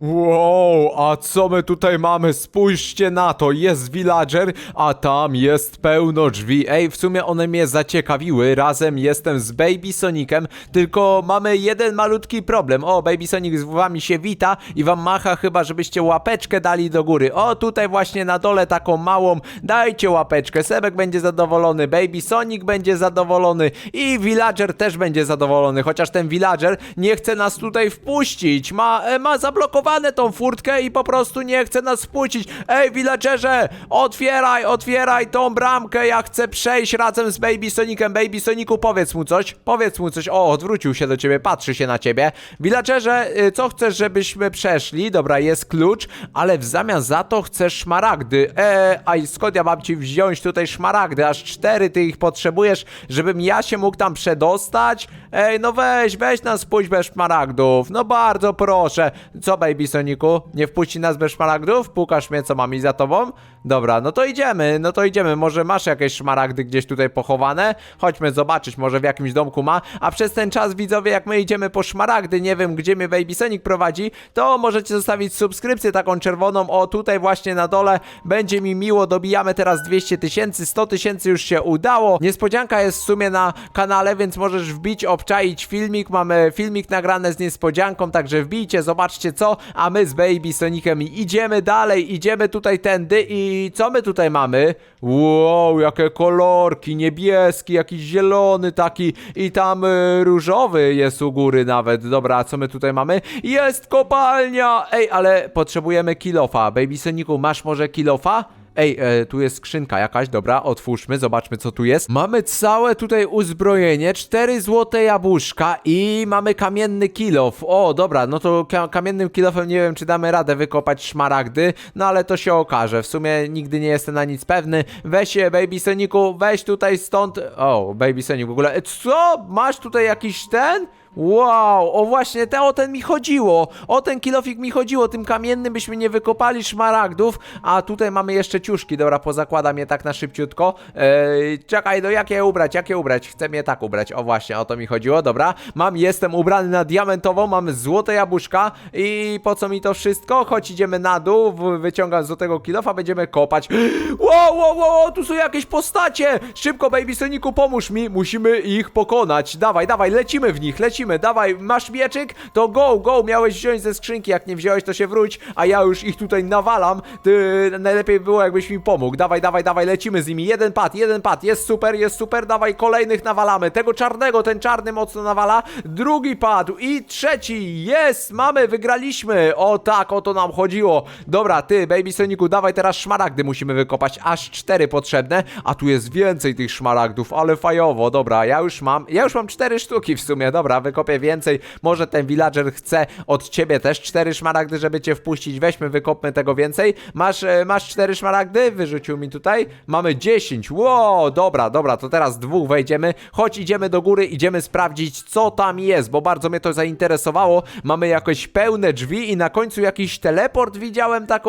Wow, a co my tutaj mamy? Spójrzcie na to, jest villager, a tam jest pełno drzwi. Ej, w sumie one mnie zaciekawiły. Razem jestem z Baby Sonicem, tylko mamy jeden malutki problem. O, Baby Sonic z wami się wita i wam macha chyba, żebyście łapeczkę dali do góry. O, tutaj właśnie na dole taką małą. Dajcie łapeczkę. Sebek będzie zadowolony, Baby Sonic będzie zadowolony i villager też będzie zadowolony, chociaż ten villager nie chce nas tutaj wpuścić. Ma, e, ma zablokowane tą furtkę i po prostu nie chce nas wpuścić. Ej, villagerze, otwieraj, otwieraj tą bramkę, ja chcę przejść razem z Baby Sonicem. Baby Sonicu, powiedz mu coś, powiedz mu coś. O, odwrócił się do ciebie, patrzy się na ciebie. Villagerze, y, co chcesz, żebyśmy przeszli? Dobra, jest klucz, ale w zamian za to chcesz szmaragdy. Eee, a skąd ja mam ci wziąć tutaj szmaragdy? Aż cztery ty ich potrzebujesz, żebym ja się mógł tam przedostać? Ej, no weź, weź nas pójdź bez szmaragdów. No bardzo proszę. Co, Baby Soniku? Nie wpuści nas bez szmaragdów? Pukasz mnie, co mam iść za tobą? Dobra, no to idziemy, no to idziemy. Może masz jakieś szmaragdy gdzieś tutaj pochowane? Chodźmy zobaczyć, może w jakimś domku ma. A przez ten czas, widzowie, jak my idziemy po szmaragdy, nie wiem, gdzie mnie Baby Sonic prowadzi, to możecie zostawić subskrypcję taką czerwoną. O, tutaj właśnie na dole. Będzie mi miło, dobijamy teraz 200 tysięcy, 100 tysięcy już się udało. Niespodzianka jest w sumie na kanale, więc możesz wbić, obczaić filmik. Mamy filmik nagrany z niespodzianką, także wbijcie, zobaczcie co. A my z Baby Sonicem idziemy dalej, idziemy tutaj tędy i co my tutaj mamy? Wow, jakie kolorki, niebieski, jakiś zielony taki i tam y, różowy jest u góry nawet. Dobra, a co my tutaj mamy? Jest kopalnia! Ej, ale potrzebujemy kilofa. Baby Sonicu, masz może kilofa? Ej, e, tu jest skrzynka jakaś, dobra, otwórzmy, zobaczmy co tu jest. Mamy całe tutaj uzbrojenie, cztery złote jabłuszka i mamy kamienny kilof. O, dobra, no to ka kamiennym kilofem nie wiem, czy damy radę wykopać szmaragdy, no ale to się okaże. W sumie nigdy nie jestem na nic pewny. Weź się, Baby Sonicu, weź tutaj stąd... O, Baby Sonic w ogóle... Co? Masz tutaj jakiś ten? Wow, o właśnie te, o ten mi chodziło, o ten kilofik mi chodziło, tym kamiennym byśmy nie wykopali szmaragdów, a tutaj mamy jeszcze ciuszki, dobra, pozakładam je tak na szybciutko, Eee, czekaj, no jak je ubrać, jak je ubrać, chcę je tak ubrać, o właśnie, o to mi chodziło, dobra, mam, jestem ubrany na diamentową, mamy złote jabłuszka. I po co mi to wszystko, chodź idziemy na dół, wyciągam złotego kilofa, będziemy kopać, wow, wow, wow, tu są jakieś postacie, szybko Baby Sonicu, pomóż mi, musimy ich pokonać, dawaj, dawaj, lecimy w nich, lecimy, dawaj, masz mieczyk? To go, go, miałeś wziąć ze skrzynki, jak nie wziąłeś, to się wróć, a ja już ich tutaj nawalam, ty, najlepiej było, jakbyś mi pomógł, dawaj, dawaj, dawaj, lecimy z nimi, jeden pad, jeden pad, jest super, jest super, dawaj, kolejnych nawalamy, tego czarnego, ten czarny mocno nawala, drugi padł i trzeci, jest, mamy, wygraliśmy, o tak, o to nam chodziło, dobra, ty, Baby Sonicu, dawaj teraz szmaragdy musimy wykopać, aż cztery potrzebne, a tu jest więcej tych szmaragdów, ale fajowo, dobra, ja już mam, ja już mam cztery sztuki w sumie, dobra, wykopię więcej, może ten villager chce od ciebie też cztery szmaragdy, żeby cię wpuścić, weźmy, wykopmy tego więcej, masz, e, masz cztery szmaragdy, wyrzucił mi tutaj, mamy 10, wow, dobra, dobra, to teraz dwóch wejdziemy, chodź, idziemy do góry, idziemy sprawdzić, co tam jest, bo bardzo mnie to zainteresowało, mamy jakoś pełne drzwi i na końcu jakiś teleport widziałem tak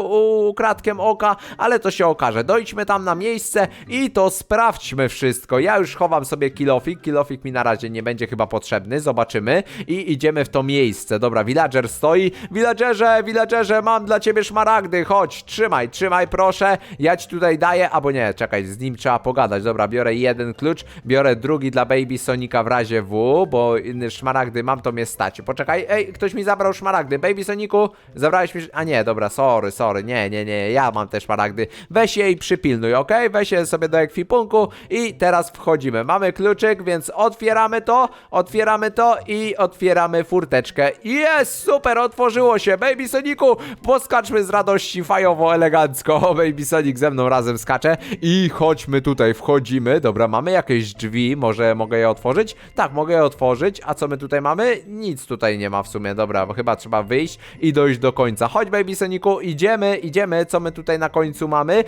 ukradkiem oka, ale to się okaże, dojdźmy tam na miejsce i to sprawdźmy wszystko, ja już chowam sobie kilofik, kilofik mi na razie nie będzie chyba potrzebny, zobaczymy i idziemy w to miejsce, dobra, villager stoi, villagerze, villagerze, mam dla ciebie szmaragdy, chodź, trzymaj, trzymaj proszę, ja ci tutaj daję, albo nie, czekaj, z nim trzeba pogadać, dobra, biorę jeden klucz, biorę drugi dla Baby Sonika w razie W, bo szmaragdy mam, to mnie stać, poczekaj, ej, ktoś mi zabrał szmaragdy, Baby Soniku, zabrałeś mi, a nie, dobra, sorry, sorry, nie, nie, nie, ja mam te szmaragdy, weź je i przypilnuj, ok, weź je sobie do ekwipunku i teraz wchodzimy, mamy kluczyk, więc otwieramy to, otwieramy to i otwieramy furteczkę, jest, super, otworzyło się, Baby Soniku, poskaczmy z radości fajowo, elegancko, Baby Sonic ze mną razem skacze i chodźmy tutaj, wchodzimy, dobra, mamy jakieś drzwi, może mogę je otworzyć? Tak, mogę je otworzyć, a co my tutaj mamy? Nic tutaj nie ma w sumie, dobra, bo chyba trzeba wyjść i dojść do końca, chodź Baby Soniku, idziemy, idziemy, co my tutaj na końcu mamy?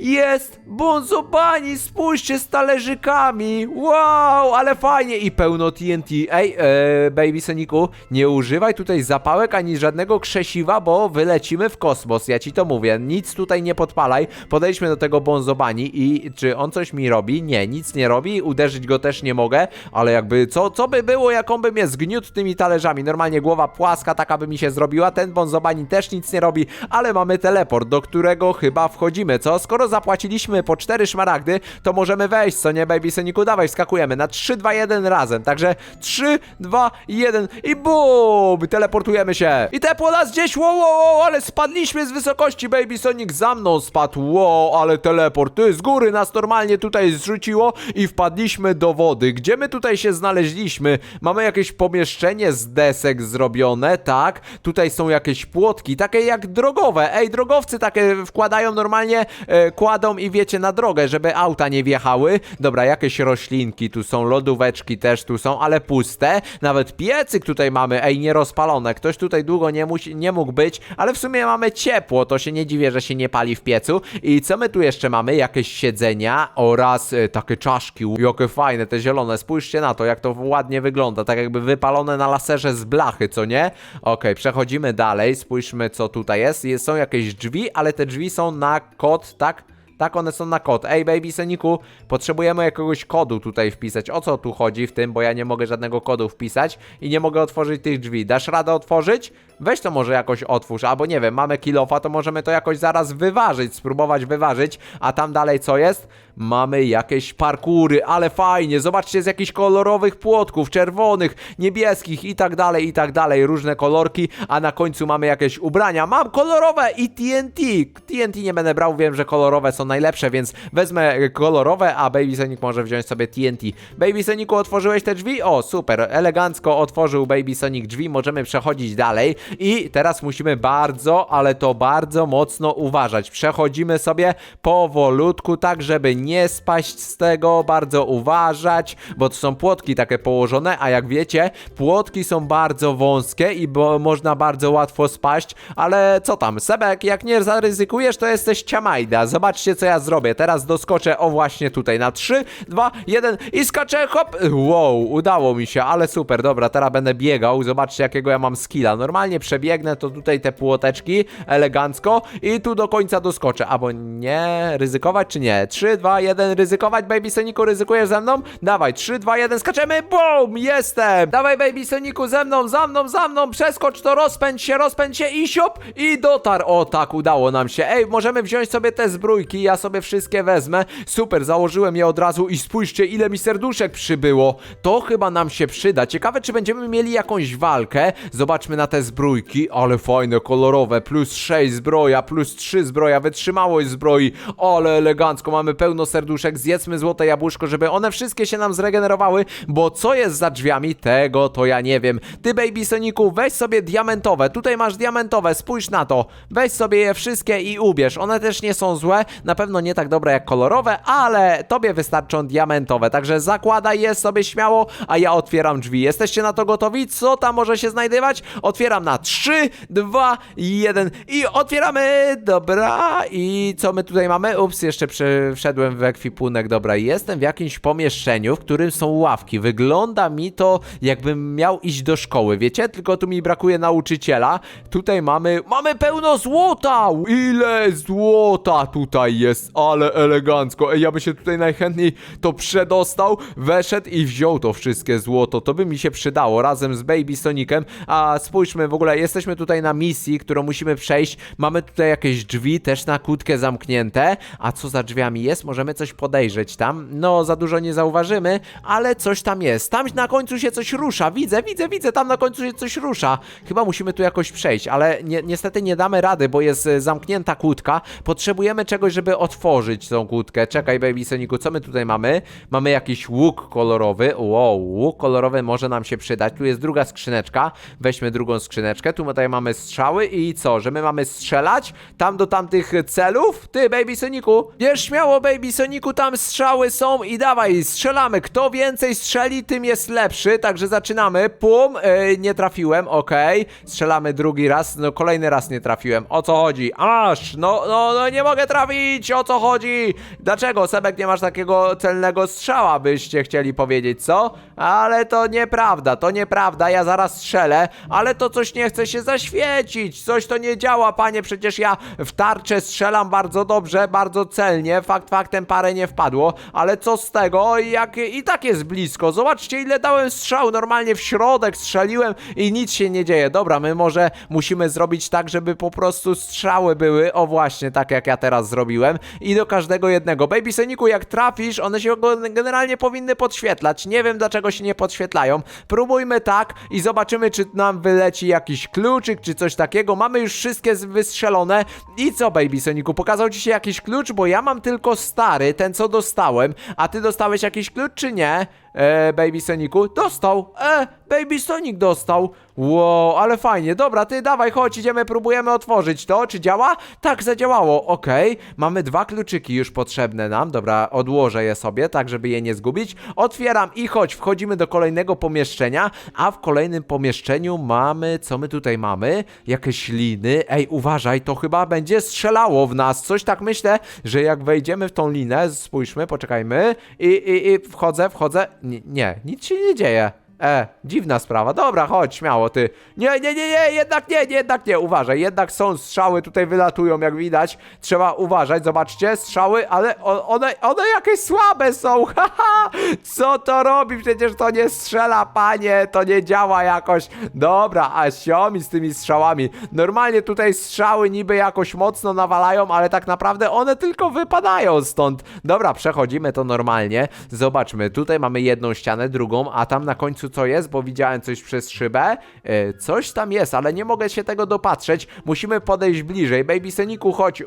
Jest, Bonzo Bunny, spójrzcie z talerzykami, wow, ale fajnie i pełno TNT, ej, e, Baby Sonicu, nie używaj tutaj zapałek ani żadnego krzesiwa, bo wylecimy w kosmos, ja ci to mówię. Nic tutaj nie podpalaj. Podejdźmy do tego Bonzobani i czy on coś mi robi? Nie, nic nie robi, uderzyć go też nie mogę, ale jakby co, co by było, jak on by mnie zgniótł tymi talerzami? Normalnie głowa płaska, taka by mi się zrobiła, ten Bonzobani też nic nie robi, ale mamy teleport, do którego chyba wchodzimy, co? Skoro zapłaciliśmy po 4 szmaragdy, to możemy wejść, co nie, Baby Sonicu? Dawaj, wskakujemy na 3, 2, 1 razem, także 3, 2, 1 i BUM! Teleportujemy się. I tepło nas gdzieś, wow, wow, wow, ale spadliśmy z wysokości, Baby Sonic za mną spadł, wow, ale teleport, ty, z góry nas normalnie tutaj zrzuciło i wpadliśmy do wody. Gdzie my tutaj się znaleźliśmy? Mamy jakieś pomieszczenie z desek zrobione, tak? Tutaj są jakieś płotki, takie jak drogowe. Ej, drogowcy takie wkładają normalnie, e, kładą i wiecie, na drogę, żeby auta nie wjechały. Dobra, jakieś roślinki tu są, lodóweczki też tu są, ale puste. Nawet piecyk tutaj mamy, ej, nierozpalone. Ktoś tutaj długo nie, musi, nie mógł być, ale w sumie mamy ciepło, to się nie dziwię, że się nie pali w piecu. I co my tu jeszcze mamy? Jakieś siedzenia oraz e, takie czaszki. Jakie fajne, te zielone. Spójrzcie na to, jak to ładnie wygląda. Tak jakby wypalone na laserze z blachy, co nie? Okej, przechodzimy dalej. Spójrzmy, co tutaj jest. jest. Są jakieś drzwi, ale te drzwi są na kod, tak? Tak, one są na kod. Ej, baby Soniku, potrzebujemy jakiegoś kodu tutaj wpisać. O co tu chodzi w tym, bo ja nie mogę żadnego kodu wpisać i nie mogę otworzyć tych drzwi. Dasz radę otworzyć? Weź to może jakoś otwórz, albo nie wiem, mamy kilofa, to możemy to jakoś zaraz wyważyć, spróbować wyważyć. A tam dalej co jest? Mamy jakieś parkury, ale fajnie. Zobaczcie z jakichś kolorowych płotków, czerwonych, niebieskich i tak dalej, i tak dalej. Różne kolorki, a na końcu mamy jakieś ubrania. Mam kolorowe i TNT. TNT nie będę brał, wiem, że kolorowe są najlepsze, więc wezmę kolorowe, a Baby Sonic może wziąć sobie TNT. Baby Sonicu, otworzyłeś te drzwi? O, super, elegancko otworzył Baby Sonic drzwi, możemy przechodzić dalej i teraz musimy bardzo, ale to bardzo mocno uważać. Przechodzimy sobie powolutku, tak żeby nie spaść z tego, bardzo uważać, bo to są płotki takie położone, a jak wiecie, płotki są bardzo wąskie i bo można bardzo łatwo spaść, ale co tam, Sebek, jak nie zaryzykujesz, to jesteś ciamajda. Zobaczcie, co ja zrobię. Teraz doskoczę, o właśnie tutaj, na 3, 2, 1 i skaczę, hop! Wow, udało mi się, ale super, dobra, teraz będę biegał, zobaczcie, jakiego ja mam skilla. Normalnie przebiegnę to tutaj te płoteczki, elegancko i tu do końca doskoczę, albo nie, ryzykować czy nie? 3, 2, 1, ryzykować, Baby Soniku, ryzykujesz ze mną? Dawaj, 3, 2, 1, skaczemy, BOOM! Jestem! Dawaj, Baby Soniku, ze mną, za mną, za mną, przeskocz to, rozpędź się, rozpędź się i siup! I dotarł, o tak, udało nam się. Ej, możemy wziąć sobie te zbrójki, ja sobie wszystkie wezmę. Super, założyłem je od razu i spójrzcie, ile mi serduszek przybyło. To chyba nam się przyda. Ciekawe, czy będziemy mieli jakąś walkę. Zobaczmy na te zbrójki, ale fajne, kolorowe, plus 6 zbroja, plus 3 zbroja, wytrzymałość zbroi, ale elegancko, mamy pełno serduszek, zjedzmy złote jabłuszko, żeby one wszystkie się nam zregenerowały, bo co jest za drzwiami, tego to ja nie wiem. Ty, Baby Soniku, weź sobie diamentowe, tutaj masz diamentowe, spójrz na to, weź sobie je wszystkie i ubierz, one też nie są złe, na pewno nie tak dobre jak kolorowe, ale tobie wystarczą diamentowe, także zakładaj je sobie śmiało, a ja otwieram drzwi. Jesteście na to gotowi? Co tam może się znajdować? Otwieram na 3, 2, 1 i otwieramy! Dobra, i co my tutaj mamy? Ups, jeszcze przy- wszedłem w ekwipunek, dobra, jestem w jakimś pomieszczeniu, w którym są ławki. Wygląda mi to, jakbym miał iść do szkoły, wiecie? Tylko tu mi brakuje nauczyciela. Tutaj mamy, mamy pełno złota! Ile złota tutaj jest, ale elegancko. Ej, ja bym się tutaj najchętniej to przedostał, weszedł i wziął to wszystkie złoto. To by mi się przydało razem z Baby Sonicem. A spójrzmy, w ogóle jesteśmy tutaj na misji, którą musimy przejść. Mamy tutaj jakieś drzwi, też na kłódkę zamknięte. A co za drzwiami jest? Możemy coś podejrzeć tam. No, za dużo nie zauważymy, ale coś tam jest. Tam na końcu się coś rusza. Widzę, widzę, widzę, tam na końcu się coś rusza. Chyba musimy tu jakoś przejść, ale ni niestety nie damy rady, bo jest e, zamknięta kłódka. Potrzebujemy czegoś, żeby otworzyć tą kłódkę. Czekaj, Baby Soniku, co my tutaj mamy? Mamy jakiś łuk kolorowy. Wow, łuk kolorowy może nam się przydać. Tu jest druga skrzyneczka. Weźmy drugą skrzyneczkę. Tu tutaj mamy strzały i co? Że my mamy strzelać tam do tamtych celów? Ty, Baby Soniku, bierz śmiało, Baby Baby Sonicu, tam strzały są i dawaj, strzelamy. Kto więcej strzeli, tym jest lepszy, także zaczynamy. Pum, e, nie trafiłem, okej. Strzelamy drugi raz, no kolejny raz nie trafiłem. O co chodzi? Aż, no, no, no nie mogę trafić, o co chodzi? Dlaczego, Sebek, nie masz takiego celnego strzała, byście chcieli powiedzieć, co? Ale to nieprawda, to nieprawda, ja zaraz strzelę, ale to coś nie chce się zaświecić, coś to nie działa, panie, przecież ja w tarczę strzelam bardzo dobrze, bardzo celnie, fakt faktem parę nie wpadło, ale co z tego, jak i tak jest blisko, zobaczcie ile dałem strzał, normalnie w środek strzeliłem i nic się nie dzieje, dobra, my może musimy zrobić tak, żeby po prostu strzały były, o właśnie, tak jak ja teraz zrobiłem. I do każdego jednego, Baby Sonicu, jak trafisz, one się generalnie powinny podświetlać, nie wiem dlaczego się nie podświetlają, próbujmy tak i zobaczymy, czy nam wyleci jakiś kluczyk, czy coś takiego, mamy już wszystkie wystrzelone. I co, Baby Sonicu, pokazał ci się jakiś klucz, bo ja mam tylko stary, ten co dostałem, a ty dostałeś jakiś klucz, czy nie? E, Baby Sonicu? Dostał! E, Baby Sonic dostał! Wow, ale fajnie, dobra, ty dawaj, chodź, idziemy, próbujemy otworzyć to, czy działa? Tak, zadziałało, okej, mamy dwa kluczyki już potrzebne nam, dobra, odłożę je sobie, tak żeby je nie zgubić, otwieram i chodź, wchodzimy do kolejnego pomieszczenia, a w kolejnym pomieszczeniu mamy, co my tutaj mamy? Jakieś liny, ej, uważaj, to chyba będzie strzelało w nas, coś tak myślę, że jak wejdziemy w tą linę, spójrzmy, poczekajmy, i, i, i wchodzę, wchodzę, nie, nie, nic się nie dzieje. E, dziwna sprawa. Dobra, chodź, śmiało, ty. Nie, nie, nie, nie, jednak nie, nie, jednak nie, uważaj. Jednak są strzały, tutaj wylatują, jak widać. Trzeba uważać, zobaczcie, strzały, ale one, one jakieś słabe są, haha. Co to robi? Przecież to nie strzela, panie, to nie działa jakoś. Dobra, a siomi z tymi strzałami. Normalnie tutaj strzały niby jakoś mocno nawalają, ale tak naprawdę one tylko wypadają stąd. Dobra, przechodzimy to normalnie. Zobaczmy, tutaj mamy jedną ścianę, drugą, a tam na końcu co jest, bo widziałem coś przez szybę. E, coś tam jest, ale nie mogę się tego dopatrzeć. Musimy podejść bliżej. Baby Soniku, chodź, e,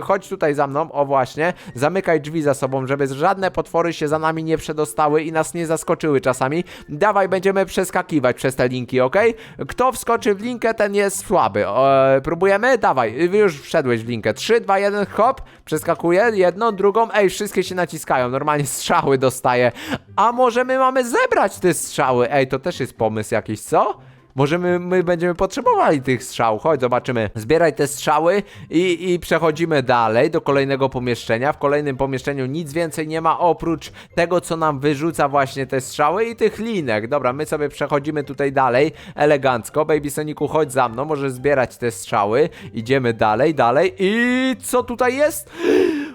chodź tutaj za mną. O właśnie, zamykaj drzwi za sobą, żeby żadne potwory się za nami nie przedostały i nas nie zaskoczyły czasami. Dawaj, będziemy przeskakiwać przez te linki, ok? Kto wskoczy w linkę, ten jest słaby. E, próbujemy? Dawaj, już wszedłeś w linkę. 3, 2, 1, hop, przeskakuję, jedną, drugą, ej, wszystkie się naciskają, normalnie strzały dostaję. A może my mamy zebrać te strzały? Ej, to też jest pomysł jakiś, co? Może my, my będziemy potrzebowali tych strzał. Chodź, zobaczymy. Zbieraj te strzały i, i przechodzimy dalej do kolejnego pomieszczenia. W kolejnym pomieszczeniu nic więcej nie ma oprócz tego, co nam wyrzuca właśnie te strzały i tych linek. Dobra, my sobie przechodzimy tutaj dalej elegancko. Baby Sonicu, chodź za mną, możesz zbierać te strzały. Idziemy dalej, dalej. I co tutaj jest?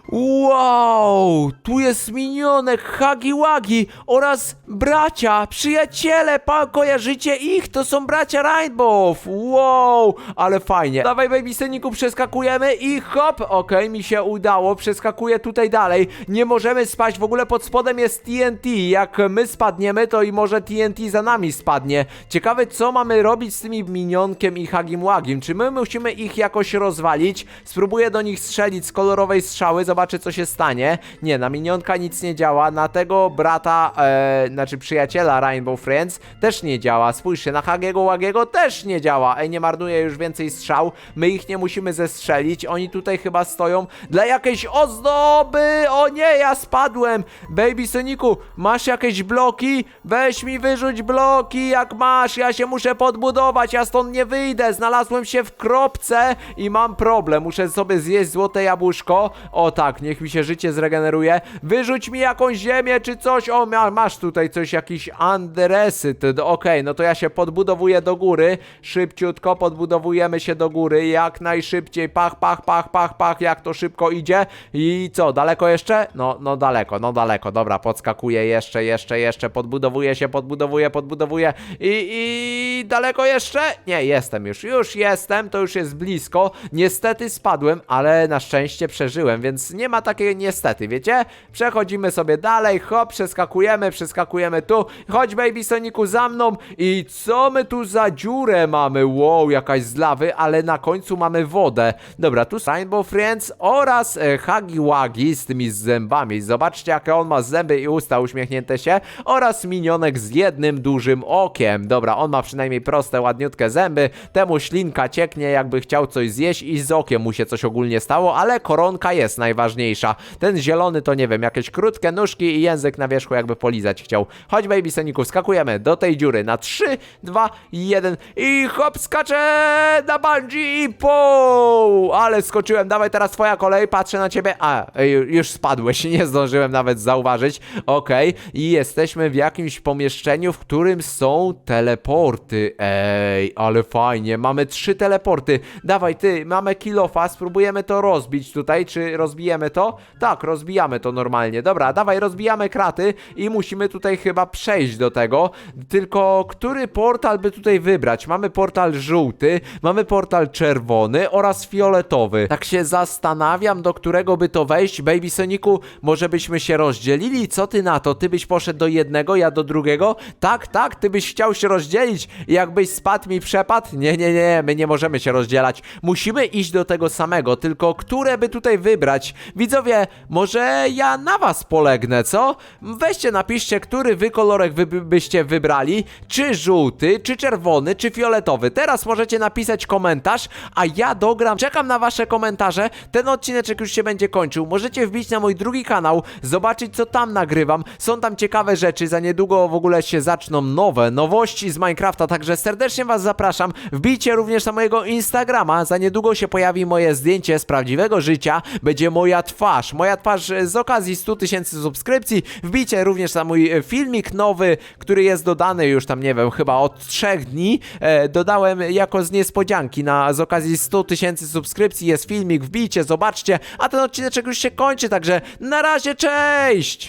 Wow! Tu jest minionek Hagi Wagi oraz bracia, przyjaciele, pa, kojarzycie ich? To są bracia Rainbow! Wow! Ale fajnie. Dawaj, baby Sonicu, przeskakujemy i hop! Okej, mi się udało, przeskakuję tutaj dalej. Nie możemy spaść, w ogóle pod spodem jest TNT. Jak my spadniemy, to i może TNT za nami spadnie. Ciekawe, co mamy robić z tymi minionkiem i Hagim Wagim. Czy my musimy ich jakoś rozwalić? Spróbuję do nich strzelić z kolorowej strzały, zobaczę co się stanie. Nie, na minionka nic nie działa, na tego brata, e, znaczy przyjaciela Rainbow Friends też nie działa. Spójrzcie, na Hagiego Łagiego też nie działa. Ej, nie marnuję już więcej strzał, my ich nie musimy zestrzelić, oni tutaj chyba stoją dla jakiejś ozdoby. O nie, ja spadłem. Baby Sonicu, masz jakieś bloki? Weź mi wyrzuć bloki, jak masz, ja się muszę podbudować, ja stąd nie wyjdę. Znalazłem się w kropce i mam problem. Muszę sobie zjeść złote jabłuszko. O tak, niech mi się życie zregeneruje. Wyrzuć mi jakąś ziemię czy coś. O, ma, masz tutaj coś, jakiś andresyt. Okej, no to ja się podbudowuję do góry. Szybciutko podbudowujemy się do góry, jak najszybciej. Pach, pach, pach, pach, pach, jak to szybko idzie. I co, daleko jeszcze? No, no daleko, no daleko. Dobra, podskakuję jeszcze, jeszcze, jeszcze. Podbudowuję się, podbudowuję, podbudowuję. I, i daleko jeszcze? Nie, jestem już, już jestem, to już jest blisko. Niestety spadłem, ale na szczęście przeżyłem, więc nie ma takiej niestety, wiecie? Przechodzimy sobie dalej, hop, przeskakujemy, przeskakujemy tu. Chodź, Baby Sonicu, za mną. I co my tu za dziurę mamy? Wow, jakaś z lawy, ale na końcu mamy wodę. Dobra, tu Rainbow Friends oraz e, Hagi Wagi z tymi zębami. Zobaczcie, jakie on ma zęby i usta uśmiechnięte się. Oraz minionek z jednym dużym okiem. Dobra, on ma przynajmniej proste, ładniutkie zęby. Temu ślinka cieknie, jakby chciał coś zjeść i z okiem mu się coś ogólnie stało, ale koronka jest najważniejsza. Ten zielony to nie wiem, jakieś krótkie nóżki i język na wierzchu jakby polizać chciał. Chodź Baby Soniku, skakujemy do tej dziury na 3, 2, 1 i hop, skaczę na bungee i pół! Ale skoczyłem, dawaj teraz twoja kolej, patrzę na ciebie. A, już spadłeś, nie zdążyłem nawet zauważyć. Okej, i jesteśmy w jakimś pomieszczeniu, w którym są teleporty. Ej, ale fajnie, mamy trzy teleporty. Dawaj ty, mamy kilofa, spróbujemy to rozbić tutaj, czy rozbijemy to? Tak, rozbijamy to normalnie. Dobra, dawaj, rozbijamy kraty i musimy tutaj chyba przejść do tego. Tylko, który portal by tutaj wybrać? Mamy portal żółty, mamy portal czerwony oraz fioletowy. Tak się zastanawiam, do którego by to wejść. Baby Soniku, może byśmy się rozdzielili? Co ty na to? Ty byś poszedł do jednego, ja do drugiego? Tak, tak, ty byś chciał się rozdzielić. Jakbyś spadł mi przepadł? Nie, nie, nie, my nie możemy się rozdzielać. Musimy iść do tego samego, tylko które by tutaj wybrać? Widzowie, może ja na was polegnę, co? Weźcie, napiszcie, który wy kolorek wy by- byście wybrali. Czy żółty, czy czerwony, czy fioletowy. Teraz możecie napisać komentarz, a ja dogram. Czekam na wasze komentarze. Ten odcineczek już się będzie kończył. Możecie wbić na mój drugi kanał, zobaczyć co tam nagrywam. Są tam ciekawe rzeczy. Za niedługo w ogóle się zaczną nowe nowości z Minecrafta, także serdecznie was zapraszam. Wbijcie również na mojego Instagrama. Za niedługo się pojawi moje zdjęcie z prawdziwego życia. Będzie moja twarz. Moja twarz e, z okazji 100 tysięcy subskrypcji. Wbijcie również na mój e, filmik nowy, który jest dodany już tam, nie wiem, chyba od trzech dni. E, dodałem jako z niespodzianki na z okazji 100 tysięcy subskrypcji. Jest filmik, wbijcie, zobaczcie. A ten odcineczek już się kończy, także na razie, cześć!